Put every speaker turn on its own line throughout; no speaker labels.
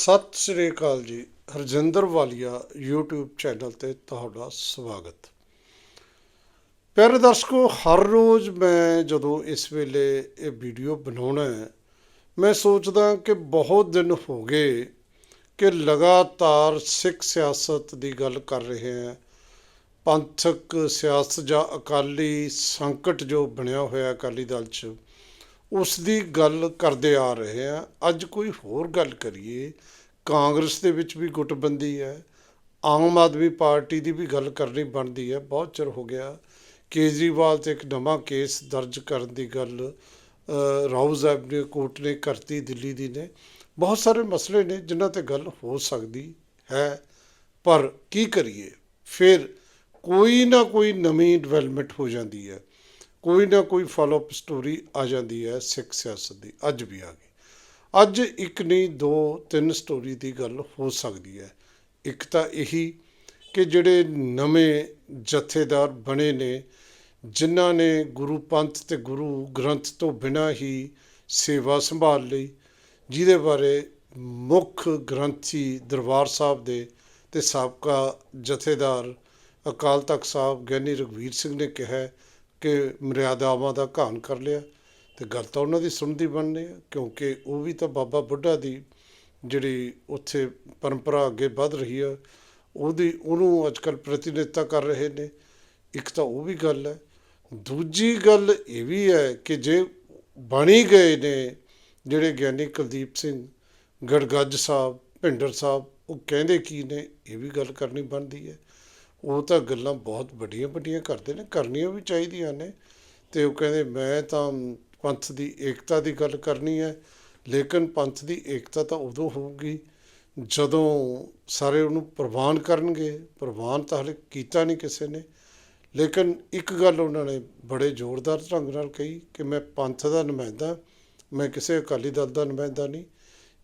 ਸਤਿ ਸ੍ਰੀ ਅਕਾਲ ਜੀ। ਹਰਜਿੰਦਰ ਵਾਲੀਆ YouTube channel ਤੇ ਤੁਹਾਡਾ ਸਵਾਗਤ। ਪਿਆਰੇ ਦਰਸ਼ਕੋ, ਹਰ ਰੋਜ਼ ਮੈਂ ਜਦੋਂ ਇਸ ਵੇਲੇ ਇਹ ਵੀਡੀਓ ਬਣਾਉਣਾ ਹੈ, ਮੈਂ ਸੋਚਦਾ ਕਿ ਬਹੁਤ ਦਿਨ ਹੋ ਗਏ ਕਿ ਲਗਾਤਾਰ ਸਿੱਖ ਸਿਆਸਤ ਦੀ ਗੱਲ ਕਰ ਰਹੇ ਹਾਂ। ਪੰਥਕ ਸਿਆਸਤ ਜਾਂ ਅਕਾਲੀ ਸੰਕਟ ਜੋ ਬਣਿਆ ਹੋਇਆ ਅਕਾਲੀ ਦਲ 'ਚ ਉਸ ਦੀ ਗੱਲ ਕਰਦੇ ਆ ਰਹੇ ਆ। ਅੱਜ ਕੋਈ ਹੋਰ ਗੱਲ ਕਰੀਏ ਕਾਂਗਰਸ ਦੇ ਵਿੱਚ ਵੀ ਗੁੱਟਬੰਦੀ ਹੈ ਆਮ ਆਦਮੀ ਪਾਰਟੀ ਦੀ ਵੀ ਗੱਲ ਕਰਨੀ ਬਣਦੀ ਹੈ। ਬਹੁਤ ਚਿਰ ਹੋ ਗਿਆ ਕੇਜਰੀਵਾਲ ਤੇ ਇੱਕ ਨਵਾਂ ਕੇਸ ਦਰਜ ਕਰਨ ਦੀ ਗੱਲ ਅ, ਰਾਉਜ਼ ਐਵਨਿਊ ਕੋਰਟ ਨੇ ਕਰਤੀ ਦਿੱਲੀ ਦੀ ਨੇ। ਬਹੁਤ ਸਾਰੇ ਮਸਲੇ ਨੇ ਜਿਨ੍ਹਾਂ ਤੇ ਗੱਲ ਹੋ ਸਕਦੀ ਹੈ। ਪਰ ਕੀ ਕਰੀਏ? ਫਿਰ ਕੋਈ ਨਾ ਕੋਈ ਨਵੀਂ ਡਿਵੈਲਪਮੈਂਟ ਹੋ ਜਾਂਦੀ ਹੈ। ਕੋਈ ਨਾ ਕੋਈ ਫਾਲੋਅਪ ਸਟੋਰੀ ਆ ਜਾਂਦੀ ਹੈ ਸਿੱਖ ਸਿਆਸਤ ਦੀ, ਅੱਜ ਵੀ ਆ ਗਈ। ਅੱਜ ਇੱਕ ਨਹੀਂ, ਦੋ, ਤਿੰਨ ਸਟੋਰੀ ਦੀ ਗੱਲ ਹੋ ਸਕਦੀ ਹੈ। ਇੱਕ ਤਾਂ ਇਹੀ ਕਿ ਜਿਹੜੇ ਨਵੇਂ ਜਥੇਦਾਰ ਬਣੇ ਨੇ, ਜਿਨ੍ਹਾਂ ਨੇ ਗੁਰੂ ਪੰਥ ਤੇ ਗੁਰੂ ਗ੍ਰੰਥ ਤੋਂ ਬਿਨਾਂ ਹੀ ਸੇਵਾ ਸੰਭਾਲ ਲਈ, ਜਿਹਦੇ ਬਾਰੇ ਮੁੱਖ ਗ੍ਰੰਥੀ ਦਰਬਾਰ ਸਾਹਿਬ ਦੇ ਤੇ ਸਾਬਕਾ ਜਥੇਦਾਰ ਅਕਾਲ ਤਖਤ ਸਾਹਿਬ ਗਿਆਨੀ ਰਘਵੀਰ ਸਿੰਘ ਨੇ ਕਿਹਾ ਕਿ ਮਰਿਆਦਾਵਾਂ ਦਾ ਘਾਣ ਕਰ ਲਿਆ ਤੇ ਗੱਲ ਤਾਂ ਉਹਨਾਂ ਦੀ ਸੁਣਦੀ ਬਣਨੀ ਹੈ ਕਿਉਂਕਿ ਉਹ ਵੀ ਤਾਂ ਬਾਬਾ ਬੁੱਢਾ ਦੀ ਜਿਹੜੀ ਉੱਥੇ ਪਰੰਪਰਾ ਅੱਗੇ ਵੱਧ ਰਹੀ ਹੈ ਉਹਦੀ, ਉਹਨੂੰ ਅੱਜਕੱਲ ਪ੍ਰਤੀਨਿਧਤਾ ਕਰ ਰਹੇ ਨੇ। ਇੱਕ ਤਾਂ ਉਹ ਵੀ ਗੱਲ ਹੈ। ਦੂਜੀ ਗੱਲ ਇਹ ਵੀ ਹੈ ਕਿ ਜੇ ਬਣੀ ਗਏ ਨੇ ਜਿਹੜੇ ਗਿਆਨੀ ਕੁਲਦੀਪ ਸਿੰਘ, ਗੜਗੱਜ ਸਾਹਿਬ, ਭਿੰਡਰ ਸਾਹਿਬ, ਉਹ ਕਹਿੰਦੇ ਕੀ ਨੇ, ਇਹ ਵੀ ਗੱਲ ਕਰਨੀ ਬਣਦੀ ਹੈ। ਉਹ ਤਾਂ ਗੱਲਾਂ ਬਹੁਤ ਵੱਡੀਆਂ ਵੱਡੀਆਂ ਕਰਦੇ ਨੇ, ਕਰਨੀਆਂ ਵੀ ਚਾਹੀਦੀਆਂ ਨੇ। ਤੇ ਉਹ ਕਹਿੰਦੇ, ਮੈਂ ਤਾਂ ਪੰਥ ਦੀ ਏਕਤਾ ਦੀ ਗੱਲ ਕਰਨੀ ਹੈ, ਲੇਕਿਨ ਪੰਥ ਦੀ ਏਕਤਾ ਤਾਂ ਉਦੋਂ ਹੋਊਗੀ ਜਦੋਂ ਸਾਰੇ ਉਹਨੂੰ ਪ੍ਰਵਾਨ ਕਰਨਗੇ। ਪ੍ਰਵਾਨ ਤਾਂ ਹਲੇ ਕੀਤਾ ਨਹੀਂ ਕਿਸੇ ਨੇ। ਲੇਕਿਨ ਇੱਕ ਗੱਲ ਉਹਨਾਂ ਨੇ ਬੜੇ ਜ਼ੋਰਦਾਰ ਢੰਗ ਨਾਲ ਕਹੀ ਕਿ ਮੈਂ ਪੰਥ ਦਾ ਨੁਮਾਇੰਦਾ, ਮੈਂ ਕਿਸੇ ਅਕਾਲੀ ਦਲ ਦਾ ਨੁਮਾਇੰਦਾ ਨਹੀਂ।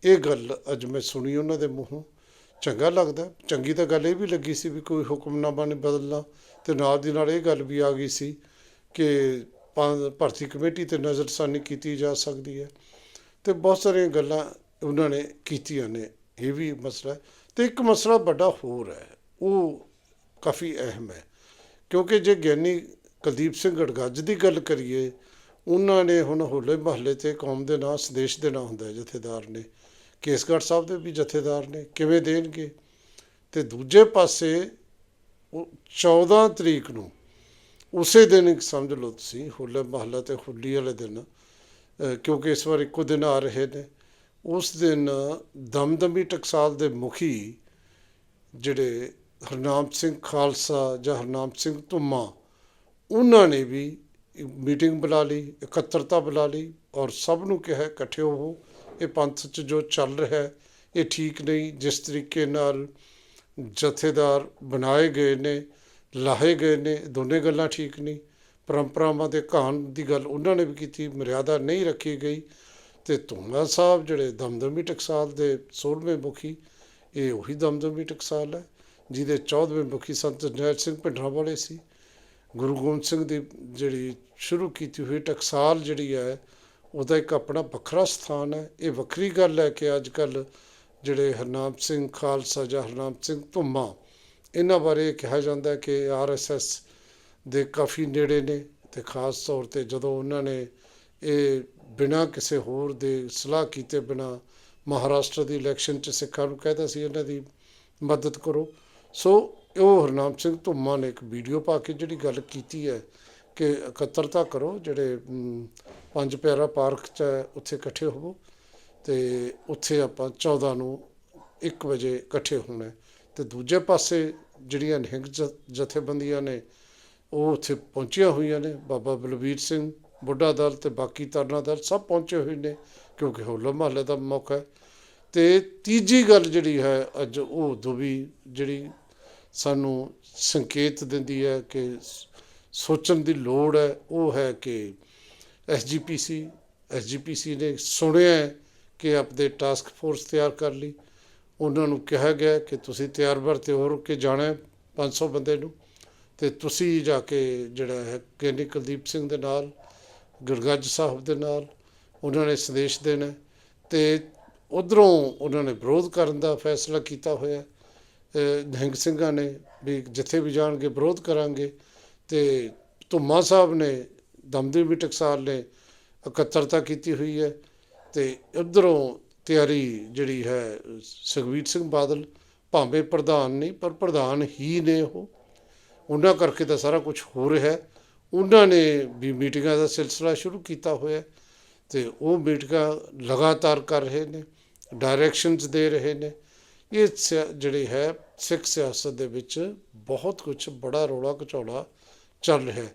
ਇਹ ਗੱਲ ਅੱਜ ਮੈਂ ਸੁਣੀ ਉਹਨਾਂ ਦੇ ਮੂੰਹੋਂ। ਚੰਗਾ ਲੱਗਦਾ। ਚੰਗੀ ਤਾਂ ਗੱਲ ਇਹ ਵੀ ਲੱਗੀ ਸੀ ਵੀ ਕੋਈ ਹੁਕਮਨਾਮਾ ਨਹੀਂ ਬਦਲਣਾ ਤੇ ਨਾਲ ਦੀ ਨਾਲ ਇਹ ਗੱਲ ਵੀ ਆ ਗਈ ਸੀ ਕਿ ਪੰ- ਭਰਤੀ ਕਮੇਟੀ ਤੇ ਨਜ਼ਰਸਾਨੀ ਕੀਤੀ ਜਾ ਸਕਦੀ ਹੈ। ਤੇ ਬਹੁਤ ਸਾਰੀਆਂ ਗੱਲਾਂ ਉਹਨਾਂ ਨੇ ਕੀਤੀਆਂ ਨੇ। ਇਹ ਵੀ ਮਸਲਾ ਹੈ। ਤੇ ਇੱਕ ਮਸਲਾ ਵੱਡਾ ਹੋਰ ਹੈ। ਉਹ ਕਾਫੀ ਅਹਿਮ ਹੈ। ਕਿਉਂਕਿ ਜੇ ਗਿਆਨੀ ਕੁਲਦੀਪ ਸਿੰਘ ਗੜਗੱਜ ਦੀ ਗੱਲ ਕਰੀਏ, ਉਹਨਾਂ ਨੇ ਹੁਣ ਹੋਲੇ ਮਹੱਲੇ ਤੇ ਕੌਮ ਦੇ ਨਾਂ ਸੰਦੇਸ਼ ਦੇਣਾ ਹੁੰਦਾ ਜਥੇਦਾਰ ਨੇ। ਕੇਸਗੜ੍ਹ ਸਾਹਿਬ ਦੇ ਵੀ ਜਥੇਦਾਰ ਨੇ, ਕਿਵੇਂ ਦੇਣਗੇ? ਤੇ ਦੂਜੇ ਪਾਸੇ ਉਹ 14 ਤਰੀਕ ਨੂੰ ਉਸੇ ਦਿਨ ਸਮਝ ਲਓ ਤੁਸੀਂ, ਹੋਲੇ ਮਹੱਲਾ ਤੇ ਹੋਲੀ ਵਾਲੇ ਦਿਨ ਕਿਉਂਕਿ ਇਸ ਵਾਰ ਇੱਕੋ ਦਿਨ ਆ ਰਹੇ ਨੇ, ਉਸ ਦਿਨ ਦਮਦਮੀ ਟਕਸਾਲ ਦੇ ਮੁਖੀ ਜਿਹੜੇ ਹਰਨਾਮ ਸਿੰਘ ਖਾਲਸਾ ਜਾਂ ਹਰਨਾਮ ਸਿੰਘ ਧੁੰਮਾ, ਉਹਨਾਂ ਨੇ ਵੀ ਮੀਟਿੰਗ ਬੁਲਾ ਲਈ, ਇਕੱਤਰਤਾ ਬੁਲਾ ਲਈ ਔਰ ਸਭ ਨੂੰ ਕਿਹਾ ਇਕੱਠੇ ਹੋਵੋ। ਇਹ ਪੰਥ 'ਚ ਜੋ ਚੱਲ ਰਿਹਾ ਹੈ, ਇਹ ਠੀਕ ਨਹੀਂ। ਜਿਸ ਤਰੀਕੇ ਨਾਲ ਜਥੇਦਾਰ ਬਣਾਏ ਗਏ ਨੇ, ਲਾਹੇ ਗਏ ਨੇ, ਦੋਨੇ ਗੱਲਾਂ ਠੀਕ ਨਹੀਂ। ਪਰੰਪਰਾਵਾਂ ਦੇ ਘਾਣ ਦੀ ਗੱਲ ਉਹਨਾਂ ਨੇ ਵੀ ਕੀਤੀ, ਮਰਿਆਦਾ ਨਹੀਂ ਰੱਖੀ ਗਈ। ਤੇ ਧੁੰਮਾ ਸਾਹਿਬ ਜਿਹੜੇ ਦਮਦਮੀ ਟਕਸਾਲ ਦੇ 16ਵੇਂ ਮੁਖੀ, ਇਹ ਉਹੀ ਦਮਦਮੀ ਟਕਸਾਲ ਹੈ, ਜਿਹਦੇ 14ਵੇਂ ਮੁਖੀ ਸੰਤ ਜਰਨੈਲ ਸਿੰਘ ਭਿੰਡਰਾਂਵਾਲੇ ਸੀ। ਗੁਰੂ ਗੋਬਿੰਦ ਸਿੰਘ ਦੀ ਜਿਹੜੀ ਸ਼ੁਰੂ ਕੀਤੀ ਹੋਈ ਟਕਸਾਲ ਜਿਹੜੀ ਹੈ ਉਹਦਾ ਇੱਕ ਆਪਣਾ ਵੱਖਰਾ ਸਥਾਨ ਹੈ। ਇਹ ਵੱਖਰੀ ਗੱਲ ਹੈ ਕਿ ਅੱਜ ਕੱਲ ਜਿਹੜੇ ਹਰਨਾਮ ਸਿੰਘ ਖਾਲਸਾ ਜਾਂ ਹਰਨਾਮ ਸਿੰਘ ਧੁੰਮਾ, ਇਹਨਾਂ ਬਾਰੇ ਕਿਹਾ ਜਾਂਦਾ ਹੈ ਕਿ ਆਰਐਸਐਸ ਦੇ ਕਾਫੀ ਨੇੜੇ ਨੇ ਤੇ ਖਾਸ ਤੌਰ ਤੇ ਜਦੋਂ ਉਹਨਾਂ ਨੇ ਇਹ ਬਿਨਾਂ ਕਿਸੇ ਹੋਰ ਦੇ ਸਲਾਹ ਕੀਤੇ ਬਿਨਾਂ ਮਹਾਰਾਸ਼ਟਰ ਦੀ ਇਲੈਕਸ਼ਨ 'ਚ ਸਿੱਖਾਂ ਨੂੰ ਕਹਿੰਦਾ ਸੀ, ਇਹਨਾਂ ਦੀ ਮਦਦ ਕਰੋ। ਸੋ ਉਹ ਹਰਨਾਮ ਸਿੰਘ ਧੁੰਮਾ ਨੇ ਇੱਕ ਵੀਡੀਓ ਪਾ ਕੇ ਜਿਹੜੀ ਗੱਲ ਕੀਤੀ ਹੈ ਕਿ ਇਕੱਤਰਤਾ ਕਰੋ ਜਿਹੜੇ ਪੰਜ ਪਿਆਰਾ ਪਾਰਕ 'ਚ ਹੈ, ਉੱਥੇ ਇਕੱਠੇ ਹੋਵੋ ਤੇ ਉੱਥੇ ਆਪਾਂ 14 ਨੂੰ 1 ਵਜੇ ਇਕੱਠੇ ਹੋਣਾ ਹੈ। ਤੇ ਦੂਜੇ ਪਾਸੇ ਜਿਹੜੀਆਂ ਨਿਹੰਗ ਜ- ਜਥੇਬੰਦੀਆਂ ਨੇ ਉਹ ਉੱਥੇ ਪਹੁੰਚੀਆਂ ਹੋਈਆਂ ਨੇ ਬਾਬਾ ਬਲਵੀਰ ਸਿੰਘ ਬੁੱਢਾ ਦਲ ਤੇ ਬਾਕੀ ਤਰਨਾ ਦਲ ਸਭ ਪਹੁੰਚੇ ਹੋਏ ਨੇ ਕਿਉਂਕਿ ਹੋਲਾ ਮਹੱਲੇ ਦਾ ਮੌਕਾ ਹੈ ਤੇ ਤੀਜੀ ਗੱਲ ਜਿਹੜੀ ਹੈ ਅੱਜ ਉਹ ਉਦੋਂ ਜਿਹੜੀ ਸਾਨੂੰ ਸੰਕੇਤ ਦਿੰਦੀ ਹੈ ਕਿ ਸ- ਸੋਚਣ ਦੀ ਲੋੜ ਹੈ, ਉਹ ਹੈ ਕਿ ਐਸਜੀਪੀਸੀ ਐਸਜੀਪੀਸੀ ਨੇ ਸੁਣਿਆ ਕਿ ਆਪਦੇ ਟਾਸਕ ਫੋਰਸ ਤਿਆਰ ਕਰ ਲਈ। ਉਹਨਾਂ ਨੂੰ ਕਿਹਾ ਗਿਆ ਕਿ ਤੁਸੀਂ ਤਿਆਰ ਬਰ ਤੇ ਹੋਰ ਕੇ ਜਾਣਾ ਹੈ 500 ਬੰਦੇ ਨੂੰ। ਤੇ ਤੁਸੀਂ ਜਾ ਕੇ ਜਿਹੜਾ ਹੈ ਗਿਆਨੀ ਕੁਲਦੀਪ ਸਿੰਘ ਦੇ ਨਾਲ, ਗੁਰਗੱਜ ਸਾਹਿਬ ਦੇ ਨਾਲ ਉਹਨਾਂ ਨੇ ਸੰਦੇਸ਼ ਦੇਣਾ ਹੈ। ਤੇ ਉਧਰੋਂ ਉਹਨਾਂ ਨੇ ਵਿਰੋਧ ਕਰਨ ਦਾ ਫੈਸਲਾ ਕੀਤਾ ਹੋਇਆ ਅਹ ਨਿਹੰਗ ਸਿੰਘਾਂ ਨੇ ਵੀ ਜਿੱਥੇ ਵੀ ਜਾਣਗੇ ਵਿਰੋਧ ਕਰਾਂਗੇ। ਤੇ ਧੁੰਮਾ ਸਾਹਿਬ ਨੇ ਦਮਦੀ ਦਮਦਮੀ ਟਕਸਾਲ ਨੇ, ਇਕੱਤਰਤਾ ਕੀਤੀ ਹੋਈ ਹੈ ਤੇ ਉਧਰੋਂ ਤਿਆਰੀ ਜਿਹੜੀ ਹੈ ਸੁਖਬੀਰ ਸਿੰਘ ਬਾਦਲ ਭਾਵੇਂ ਪ੍ਰਧਾਨ ਨਹੀਂ, ਪਰ ਪ੍ਰਧਾਨ ਹੀ ਨੇ ਉਹ। ਉਹਨਾਂ ਕਰਕੇ ਤਾਂ ਸਾਰਾ ਕੁਝ ਹੋ ਰਿਹਾ ਹੈ। ਉਹਨਾਂ ਨੇ ਵੀ ਮੀਟਿੰਗਾਂ ਦਾ ਸਿਲਸਿਲਾ ਸ਼ੁਰੂ ਕੀਤਾ ਹੋਇਆ ਹੈ ਤੇ ਉਹ ਮੀਟਿੰਗਾਂ ਲਗਾਤਾਰ ਕਰ ਰਹੇ ਨੇ ਡਾਇਰੈਕਸ਼ਨਸ ਦੇ ਰਹੇ ਨੇ। ਇਹ ਸਿਆ- ਜਿਹੜੀ ਹੈ ਸਿੱਖ ਸਿਆਸਤ ਦੇ ਵਿੱਚ ਬਹੁਤ ਕੁਝ ਬੜਾ ਰੋਲਾ ਘਚੌਲਾ ਚੱਲ ਰਿਹਾ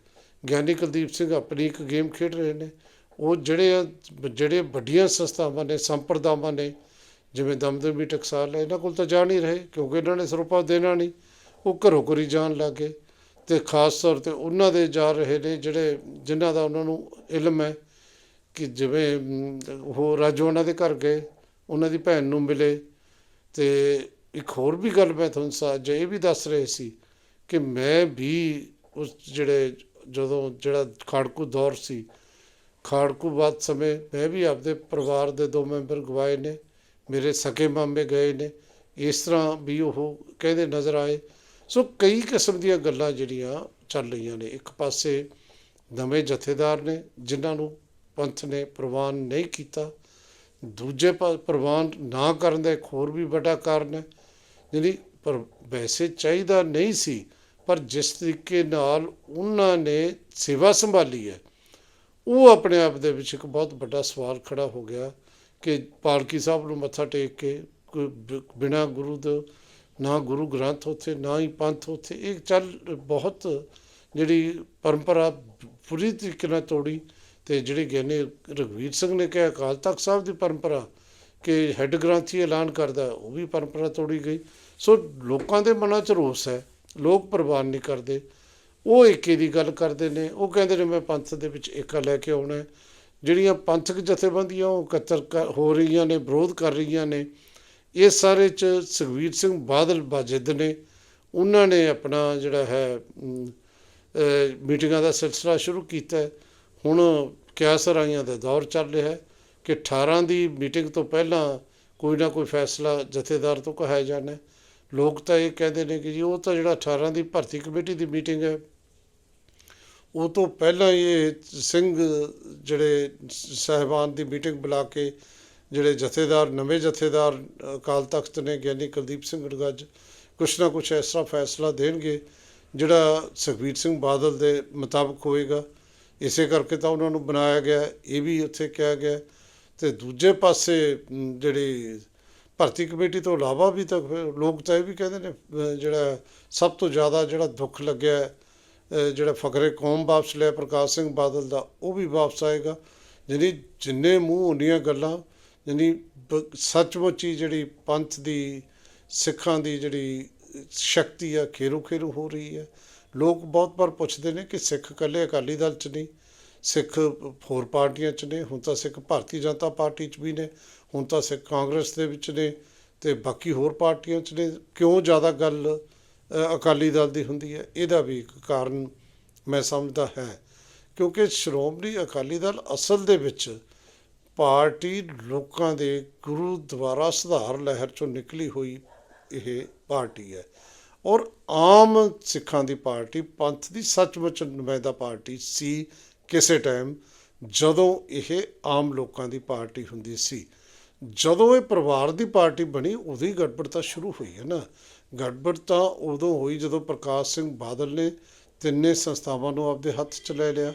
ਗਿਆਨੀ ਕੁਲਦੀਪ ਸਿੰਘ ਆਪਣੀ ਇੱਕ ਗੇਮ ਖੇਡ ਰਹੇ ਨੇ। ਉਹ ਜਿਹੜੇ ਜਿਹੜੇ ਵੱਡੀਆਂ ਸੰਸਥਾਵਾਂ ਨੇ, ਸੰਪਰਦਾਵਾਂ ਨੇ, ਜਿਵੇਂ ਦਮਦਮੀ ਟਕਸਾਲ ਹੈ, ਇਹਨਾਂ ਕੋਲ ਤਾਂ ਜਾ ਨਹੀਂ ਰਹੇ ਕਿਉਂਕਿ ਇਹਨਾਂ ਨੇ ਸਰੂਪਾ ਦੇਣਾ ਨਹੀਂ। ਉਹ ਘਰੋਂ ਘਰੀ ਜਾਣ ਲੱਗੇ ਤੇ ਖਾਸ ਤੌਰ ਤੇ ਉਹਨਾਂ ਦੇ ਜਾ ਰਹੇ ਨੇ ਜਿਹੜੇ, ਜਿਨ੍ਹਾਂ ਦਾ ਉਹਨਾਂ ਨੂੰ ਇਲਮ ਹੈ ਕਿ ਜਿਵੇਂ ਉਹ ਰਾਜੋ ਉਹਨਾਂ ਦੇ ਘਰ ਗਏ, ਉਹਨਾਂ ਦੀ ਭੈਣ ਨੂੰ ਮਿਲੇ। ਤੇ ਇੱਕ ਹੋਰ ਵੀ ਗੱਲ ਮੈਂ ਤੁਹਾਨੂੰ ਸਾਜ ਇਹ ਵੀ ਦੱਸ ਰਹੇ ਸੀ ਕਿ ਮੈਂ ਵੀ ਉਸ ਜਿਹੜੇ ਜਦੋਂ ਜਿਹੜਾ ਖਾੜਕੂ ਦੌਰ ਸੀ, ਖਾੜਕੂ ਬਾਅਦ ਸਮੇਂ ਮੈਂ ਵੀ ਆਪਦੇ ਪਰਿਵਾਰ ਦੇ ਦੋ ਮੈਂਬਰ ਗਵਾਏ ਨੇ, ਮੇਰੇ ਸਕੇ ਮਾਮੇ ਗਏ ਨੇ, ਇਸ ਤਰ੍ਹਾਂ ਵੀ ਉਹ ਕਹਿੰਦੇ ਨਜ਼ਰ ਆਏ। ਸੋ ਕਈ ਕਿਸਮ ਦੀਆਂ ਗੱਲਾਂ ਜਿਹੜੀਆਂ ਚੱਲ ਰਹੀਆਂ ਨੇ। ਇੱਕ ਪਾਸੇ ਨਵੇਂ ਜਥੇਦਾਰ ਨੇ, ਜਿਨ੍ਹਾਂ ਨੂੰ ਪੰਥ ਨੇ ਪ੍ਰਵਾਨ ਨਹੀਂ ਕੀਤਾ। ਦੂਜੇ ਪਾ, ਪ੍ਰਵਾਨ ਨਾ ਕਰਨ ਦਾ ਇੱਕ ਹੋਰ ਵੀ ਵੱਡਾ ਕਾਰਨ ਹੈ ਜਿਹੜੀ ਪਰ ਵੈਸੇ ਚਾਹੀਦਾ ਨਹੀਂ ਸੀ ਪਰ ਜਿਸ ਤਰੀਕੇ ਨਾਲ ਉਹਨਾਂ ਨੇ ਸੇਵਾ ਸੰਭਾਲੀ ਹੈ, ਉਹ ਆਪਣੇ ਆਪ ਦੇ ਵਿੱਚ ਇੱਕ ਬਹੁਤ ਵੱਡਾ ਸਵਾਲ ਖੜਾ ਹੋ ਗਿਆ ਕਿ ਪਾਲਕੀ ਸਾਹਿਬ ਨੂੰ ਮੱਥਾ ਟੇਕ ਕੇ ਕੋਈ ਬ- ਬਿਨਾਂ ਗੁਰੂ ਦੇ, ਨਾ ਗੁਰੂ ਗ੍ਰੰਥ ਉੱਥੇ, ਨਾ ਹੀ ਪੰਥ ਉੱਥੇ, ਇਹ ਚੱਲ ਬਹੁਤ ਜਿਹੜੀ ਪਰੰਪਰਾ ਪੂਰੀ ਤਰੀਕੇ ਨਾਲ ਤੋੜੀ ਤੇ ਜਿਹੜੀ ਗਿਆਨੀ ਰਘਵੀਰ ਸਿੰਘ ਨੇ ਕਿਹਾ, ਅਕਾਲ ਤਖਤ ਸਾਹਿਬ ਦੀ ਪਰੰਪਰਾ ਕਿ ਹੈੱਡ ਗ੍ਰੰਥੀ ਐਲਾਨ ਕਰਦਾ, ਉਹ ਵੀ ਪਰੰਪਰਾ ਤੋੜੀ ਗਈ। ਸੋ ਲੋਕਾਂ ਦੇ ਮਨਾਂ 'ਚ ਰੋਸ ਹੈ ਲੋਕ ਪ੍ਰਵਾਨ ਨਹੀਂ ਕਰਦੇ। ਉਹ ਏਕੇ ਦੀ ਗੱਲ ਕਰਦੇ ਨੇ। ਉਹ ਕਹਿੰਦੇ ਨੇ, ਮੈਂ ਪੰਥ ਦੇ ਵਿੱਚ ਏਕਾ ਲੈ ਕੇ ਆਉਣਾ ਜਿਹੜੀਆਂ ਪੰਥਕ ਜਥੇਬੰਦੀਆਂ ਉਹ ਇਕੱਤਰ ਕਰ- ਹੋ ਰਹੀਆਂ ਨੇ, ਵਿਰੋਧ ਕਰ ਰਹੀਆਂ ਨੇ ਇਸ ਸਾਰੇ ਚ ਸੁਖਵੀਰ ਸਿੰਘ ਬਾਦਲ ਬਾਜਿਦ ਨੇ। ਉਹਨਾਂ ਨੇ ਆਪਣਾ ਜਿਹੜਾ ਹੈ ਮੀਟਿੰਗਾਂ ਦਾ ਸਿਲਸਿਲਾ ਸ਼ੁਰੂ ਕੀਤਾ ਹੁਣ ਕਿਆਸਰਾਈਆਂ ਦਾ ਦੌਰ ਚੱਲ ਰਿਹਾ ਹੈ ਕਿ 18 ਦੀ ਮੀਟਿੰਗ ਤੋਂ ਪਹਿਲਾਂ ਕੋਈ ਨਾ ਕੋਈ ਫੈਸਲਾ ਜਥੇਦਾਰ ਤੋਂ ਕਹਾਇਆ ਜਾਣਾ ਲੋਕ ਤਾਂ ਇਹ ਕਹਿੰਦੇ ਨੇ ਕਿ ਜੀ, ਉਹ ਤਾਂ ਜਿਹੜਾ 18 ਦੀ ਭਰਤੀ ਕਮੇਟੀ ਦੀ ਮੀਟਿੰਗ ਹੈ, ਉਹ ਤੋਂ ਪਹਿਲਾਂ ਇਹ ਸਿੰਘ ਜਿਹੜੇ ਸਹਿਬਾਨ ਦੀ ਮੀਟਿੰਗ ਬੁਲਾ ਕੇ ਜਿਹੜੇ ਜਥੇਦਾਰ, ਨਵੇਂ ਜਥੇਦਾਰ ਅਕਾਲ ਤਖਤ ਨੇ, ਗਿਆਨੀ ਕੁਲਦੀਪ ਸਿੰਘ ਗੜਗੱਜ ਕੁਛ ਨਾ ਕੁਛ ਇਸ ਤਰ੍ਹਾਂ ਫੈਸਲਾ ਦੇਣਗੇ, ਜਿਹੜਾ ਸੁਖਬੀਰ ਸਿੰਘ ਬਾਦਲ ਦੇ ਮੁਤਾਬਕ ਹੋਏਗਾ ਇਸੇ ਕਰਕੇ ਤਾਂ ਉਹਨਾਂ ਨੂੰ ਬਣਾਇਆ ਗਿਆ, ਇਹ ਵੀ ਉੱਥੇ ਕਿਹਾ ਗਿਆ ਹੈ। ਤੇ ਦੂਜੇ ਪਾਸੇ ਜਿਹੜੀ ਭਰਤੀ ਕਮੇਟੀ ਤੋਂ ਇਲਾਵਾ ਵੀ ਤਾਂ ਫਿਰ ਲੋਕ ਤਾਂ ਇਹ ਵੀ ਕਹਿੰਦੇ ਨੇ ਜਿਹੜਾ ਸਭ ਤੋਂ ਜ਼ਿਆਦਾ ਜਿਹੜਾ ਦੁੱਖ ਲੱਗਿਆ ਜਿਹੜਾ ਫਕਰੇ ਕੌਮ ਵਾਪਸ ਲਿਆ, ਪ੍ਰਕਾਸ਼ ਸਿੰਘ ਬਾਦਲ ਦਾ, ਉਹ ਵੀ ਵਾਪਸ ਆਏਗਾ। ਜਿਹੜੀ ਜਿੰਨੇ ਮੂੰਹ ਹੁੰਦੀਆਂ ਗੱਲਾਂ, ਯਾਨੀ ਬ- ਸੱਚਮੁੱਚ ਹੀ ਜਿਹੜੀ ਪੰਥ ਦੀ, ਸਿੱਖਾਂ ਦੀ ਜਿਹੜੀ ਸ਼ਕਤੀ ਆ ਖੇਰੂ ਖੇਰੂ ਹੋ ਰਹੀ ਹੈ। ਲੋਕ ਬਹੁਤ ਵਾਰ ਪੁੱਛਦੇ ਨੇ ਕਿ ਸਿੱਖ ਇਕੱਲੇ ਅਕਾਲੀ ਦਲ 'ਚ ਨਹੀਂ, ਸਿੱਖ ਹੋਰ ਪਾਰਟੀਆਂ 'ਚ ਨੇ, ਹੁਣ ਤਾਂ ਸਿੱਖ ਭਾਰਤੀ ਜਨਤਾ ਪਾਰਟੀ 'ਚ ਵੀ ਨੇ ਹੁਣ ਤਾਂ ਸਿੱਖ ਕਾਂਗਰਸ ਦੇ ਵਿੱਚ ਨੇ ਤੇ ਬਾਕੀ ਹੋਰ ਪਾਰਟੀਆਂ 'ਚ ਨੇ। ਕਿਉਂ ਜ਼ਿਆਦਾ ਗੱਲ ਅਕਾਲੀ ਦਲ ਦੀ ਹੁੰਦੀ ਹੈ? ਇਹਦਾ ਵੀ ਇੱਕ ਕਾਰਨ ਮੈਂ ਸਮਝਦਾ ਹੈ। ਕਿਉਂਕਿ ਸ਼੍ਰੋਮਣੀ ਅਕਾਲੀ ਦਲ ਅਸਲ ਦੇ ਵਿੱਚ ਪਾਰਟੀ ਲੋਕਾਂ ਦੇ ਗੁਰੂ ਦੁਆਰਾ ਸੁਧਾਰ ਲਹਿਰ ਚੋਂ ਨਿਕਲੀ ਹੋਈ ਇਹ ਪਾਰਟੀ ਹੈ। ਔਰ ਆਮ ਸਿੱਖਾਂ ਦੀ ਪਾਰਟੀ, ਪੰਥ ਦੀ ਸੱਚਮੁੱਚ ਨੁਮਾਇੰਦਾ ਪਾਰਟੀ ਸੀ ਕਿਸੇ ਟਾਈਮ ਜਦੋਂ ਇਹ ਆਮ ਲੋਕਾਂ ਦੀ ਪਾਰਟੀ ਹੁੰਦੀ ਸੀ। ਜਦੋਂ ਇਹ ਪਰਿਵਾਰ ਦੀ ਪਾਰਟੀ ਬਣੀ, ਉਦੋਂ ਹੀ ਗੜਬੜ ਤਾਂ ਸ਼ੁਰੂ ਹੋਈ ਹੈ ਨਾ। ਗੜਬੜ ਤਾਂ ਉਦੋਂ ਹੋਈ ਜਦੋਂ ਪ੍ਰਕਾਸ਼ ਸਿੰਘ ਬਾਦਲ ਨੇ ਤਿੰਨੇ ਸੰਸਥਾਵਾਂ ਨੂੰ ਆਪਦੇ ਹੱਥ 'ਚ ਲੈ ਲਿਆ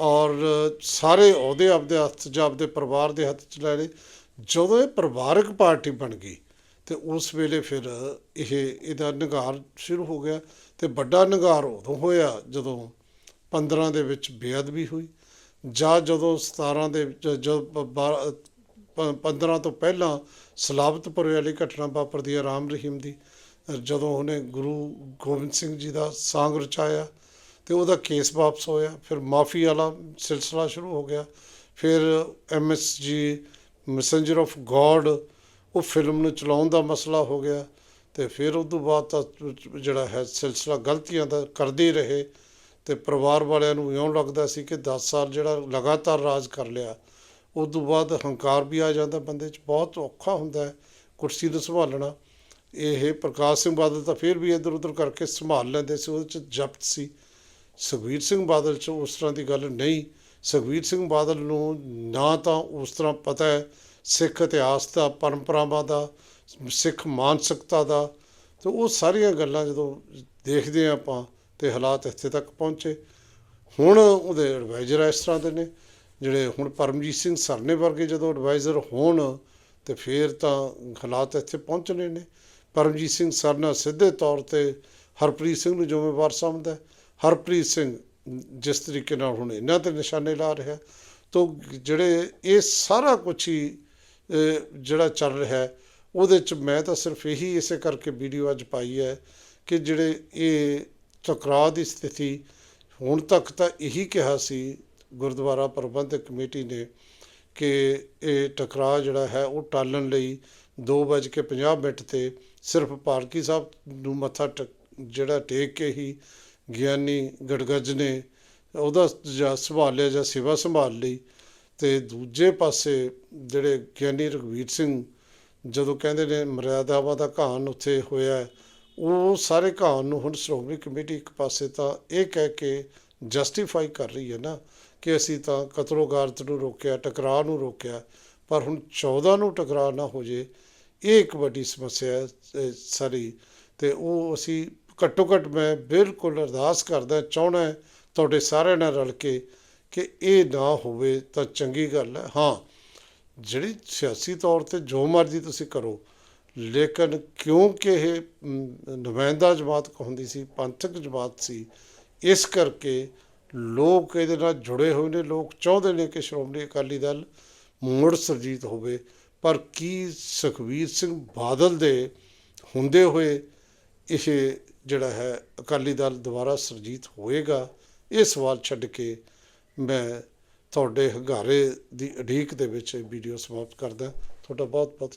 ਔਰ ਸਾਰੇ ਅਹੁਦੇ ਆਪਦੇ ਹੱਥ 'ਚ ਆਪਦੇ ਪਰਿਵਾਰ ਦੇ ਹੱਥ 'ਚ ਲੈ ਲਏ। ਜਦੋਂ ਇਹ ਪਰਿਵਾਰਕ ਪਾਰਟੀ ਬਣ ਗਈ ਤੇ ਉਸ ਵੇਲੇ ਫਿਰ ਇਹ, ਇਹਦਾ ਨਿਗਾਰ ਸ਼ੁਰੂ ਹੋ ਗਿਆ ਤੇ ਵੱਡਾ ਨਿਗਾਰ ਉਦੋਂ ਹੋਇਆ ਜਦੋਂ 15 ਦੇ ਵਿੱਚ ਬੇਅਦਬੀ ਹੋਈ ਜਾਂ ਜਦੋਂ 17 ਦੇ ਵਿੱਚ 15 ਤੋਂ ਪਹਿਲਾਂ ਸਲਾਬਤਪੁਰ ਵਾਲੀ ਘਟਨਾ ਵਾਪਰਦੀ ਹੈ ਰਾਮ ਰਹੀਮ ਦੀ। ਜਦੋਂ ਉਹਨੇ ਗੁਰੂ ਗੋਬਿੰਦ ਸਿੰਘ ਜੀ ਦਾ ਸਾਂਗ ਰਚਾਇਆ ਤੇ ਉਹਦਾ ਕੇਸ ਵਾਪਸ ਹੋਇਆ, ਫਿਰ ਮਾਫੀ ਵਾਲਾ ਸਿਲਸਿਲਾ ਸ਼ੁਰੂ ਹੋ ਗਿਆ। ਫਿਰ ਐਮਐਸਜੀ ਮੈਸੇਂਜਰ ਆਫ ਗੋਡ ਉਹ ਫਿਲਮ ਨੂੰ ਚਲਾਉਣ ਦਾ ਮਸਲਾ ਹੋ ਗਿਆ ਤੇ ਫਿਰ ਉਸ ਤੋਂ ਬਾਅਦ ਤਾਂ ਜਿਹੜਾ ਹੈ ਸਿਲਸਿਲਾ ਗਲਤੀਆਂ ਦਾ ਕਰਦੇ ਰਹੇ ਤੇ ਪਰਿਵਾਰ ਵਾਲਿਆਂ ਨੂੰ ਇਉਂ ਲੱਗਦਾ ਸੀ ਕਿ 10 ਸਾਲ ਜਿਹੜਾ ਲਗਾਤਾਰ ਰਾਜ ਕਰ ਲਿਆ ਉਸ ਤੋਂ ਬਾਅਦ ਹੰਕਾਰ ਵੀ ਆ ਜਾਂਦਾ ਬੰਦੇ 'ਚ, ਬਹੁਤ ਔਖਾ ਹੁੰਦਾ ਹੈ ਕੁਰਸੀ ਨੂੰ ਸੰਭਾਲਣਾ। ਇਹ ਪ੍ਰਕਾਸ਼ ਸਿੰਘ ਬਾਦਲ ਤਾਂ ਫਿਰ ਵੀ ਇੱਧਰ ਉੱਧਰ ਕਰਕੇ ਸੰਭਾਲ ਲੈਂਦੇ ਸੀ, ਉਹਦੇ 'ਚ ਜ਼ਬਤ ਸੀ। ਸੁਖਬੀਰ ਸਿੰਘ ਬਾਦਲ 'ਚ ਉਸ ਤਰ੍ਹਾਂ ਦੀ ਗੱਲ ਨਹੀਂ। ਸੁਖਬੀਰ ਸਿੰਘ ਬਾਦਲ ਨੂੰ ਨਾ ਤਾਂ ਉਸ ਤਰ੍ਹਾਂ ਪਤਾ ਹੈ ਸਿੱਖ ਇਤਿਹਾਸ ਦਾ, ਪਰੰਪਰਾਵਾਂ ਦਾ, ਸਿੱਖ ਮਾਨਸਿਕਤਾ ਦਾ। ਤੇ ਉਹ ਸਾਰੀਆਂ ਗੱਲਾਂ ਜਦੋਂ ਦੇਖਦੇ ਹਾਂ ਆਪਾਂ ਤੇ ਹਾਲਾਤ ਇੱਥੇ ਤੱਕ ਪਹੁੰਚੇ। ਹੁਣ ਉਹਦੇ ਐਡਵਾਈਜ਼ਰ ਇਸ ਤਰ੍ਹਾਂ ਦੇ ਨੇ। ਜਿਹੜੇ ਹੁਣ ਪਰਮਜੀਤ ਸਿੰਘ ਸਰਨੇ ਵਰਗੇ ਜਦੋਂ ਐਡਵਾਈਜ਼ਰ ਹੋਣ ਤੇ ਫਿਰ ਤਾਂ ਹਾਲਾਤ ਇੱਥੇ ਪਹੁੰਚਣੇ ਨੇ। ਪਰਮਜੀਤ ਸਿੰਘ ਸਰਨਾ ਸਿੱਧੇ ਤੌਰ ਤੇ ਹਰਪ੍ਰੀਤ ਸਿੰਘ ਨੂੰ ਜ਼ਿੰਮੇਵਾਰ ਸਮਝਦਾ ਹਰਪ੍ਰੀਤ ਸਿੰਘ ਜਿਸ ਤਰੀਕੇ ਨਾਲ ਹੁਣ ਇਹਨਾਂ ਤੇ ਨਿਸ਼ਾਨੇ ਲਾ ਰਿਹਾ, ਤੋਂ ਜਿਹੜੇ ਇਹ ਸਾਰਾ ਕੁਝ ਹੀ ਜਿਹੜਾ ਚੱਲ ਰਿਹਾ ਉਹਦੇ ਚ ਮੈਂ ਤਾਂ ਸਿਰਫ ਇਹੀ ਇਸੇ ਕਰਕੇ ਵੀਡੀਓ ਅੱਜ ਪਾਈ ਹੈ ਕਿ ਜਿਹੜੇ ਇਹ ਟਕਰਾਅ ਦੀ ਸਥਿਤੀ, ਹੁਣ ਤੱਕ ਤਾਂ ਇਹੀ ਕਿਹਾ ਸੀ ਗੁਰਦੁਆਰਾ ਪ੍ਰਬੰਧਕ ਕਮੇਟੀ ਨੇ ਕਿ ਇਹ ਟਕਰਾਅ ਜਿਹੜਾ ਹੈ ਉਹ ਟਾਲਣ ਲਈ 2:50 ਮਿੰਟ ਤੇ ਸਿਰਫ ਪਾਲਕੀ ਸਾਹਿਬ ਨੂੰ ਮੱਥਾ ਟੇਕ- ਜਿਹੜਾ ਟੇਕ ਕੇ ਹੀ ਗਿਆਨੀ ਗੜਗੱਜ ਨੇ ਉਹਦਾ ਜਾਂ ਸੰਭਾਲਿਆ ਜਾਂ ਸੇਵਾ ਸੰਭਾਲ ਲਈ ਤੇ ਦੂਜੇ ਪਾਸੇ ਜਿਹੜੇ ਗਿਆਨੀ ਰਘਵੀਰ ਸਿੰਘ ਜਦੋਂ ਕਹਿੰਦੇ ਨੇ ਮਰਿਆਦਾਵਾ ਦਾ ਘਾਣ ਉੱਥੇ ਹੋਇਆ ਉਹ ਸਾਰੇ ਘਾਣ ਨੂੰ ਹੁਣ ਸ਼੍ਰੋਮਣੀ ਕਮੇਟੀ ਇੱਕ ਪਾਸੇ ਤਾਂ ਇਹ ਕਹਿ ਕੇ ਜਸਟੀਫਾਈ ਕਰ ਰਹੀ ਹੈ ਨਾ ਕਿ ਅਸੀਂ ਤਾਂ ਕਤਲੋ ਗਾਰਤ ਨੂੰ ਰੋਕਿਆ, ਟਕਰਾਅ ਨੂੰ ਰੋਕਿਆ, ਪਰ ਹੁਣ 14 ਨੂੰ ਟਕਰਾਅ ਨਾ ਹੋ ਜੇ, ਇਹ ਇੱਕ ਵੱਡੀ ਸਮੱਸਿਆ ਹੈ ਸਾਰੀ। ਤੇ ਉਹ ਅਸੀਂ ਘੱਟੋ ਘੱਟ ਮੈਂ ਬਿਲਕੁਲ ਅਰਦਾਸ ਕਰਦਾ ਚਾਹਣਾ ਤੁਹਾਡੇ ਸਾਰਿਆਂ ਨਾਲ ਰਲ ਕੇ ਕਿ ਇਹ ਨਾ ਹੋਵੇ ਤਾਂ ਚੰਗੀ ਗੱਲ ਹੈ। ਹਾਂ, ਜਿਹੜੀ ਸਿਆਸੀ ਤੌਰ ਤੇ ਜੋ ਮਰਜ਼ੀ ਤੁਸੀਂ ਕਰੋ, ਲੇਕਿਨ ਕਿਉਂਕਿ ਇਹ ਨੁਮਾਇੰਦਾ ਜਮਾਤ ਕਹੁੰਦੀ ਸੀ, ਪੰਥਕ ਜਮਾਤ ਸੀ, ਇਸ ਕਰਕੇ ਲੋਕ ਇਹਦੇ ਨਾਲ ਜੁੜੇ ਹੋਏ ਨੇ, ਲੋਕ ਚਾਹੁੰਦੇ ਨੇ ਕਿ ਸ਼੍ਰੋਮਣੀ ਅਕਾਲੀ ਦਲ ਮੁੜ ਸਰਜੀਤ ਹੋਵੇ। ਪਰ ਕੀ ਸੁਖਬੀਰ ਸਿੰਘ ਬਾਦਲ ਦੇ ਹੁੰਦੇ ਹੋਏ ਇਹ ਜਿਹੜਾ ਹੈ ਅਕਾਲੀ ਦਲ ਦੁਬਾਰਾ ਸਰਜੀਤ ਹੋਏਗਾ, ਇਹ ਸਵਾਲ ਛੱਡ ਕੇ ਮੈਂ ਤੁਹਾਡੇ ਹੰਗਾਰੇ ਦੀ ਉਡੀਕ ਦੇ ਵਿੱਚ ਇਹ ਵੀਡੀਓ ਸਮਾਪਤ ਕਰਦਾ। ਤੁਹਾਡਾ ਬਹੁਤ ਬਹੁਤ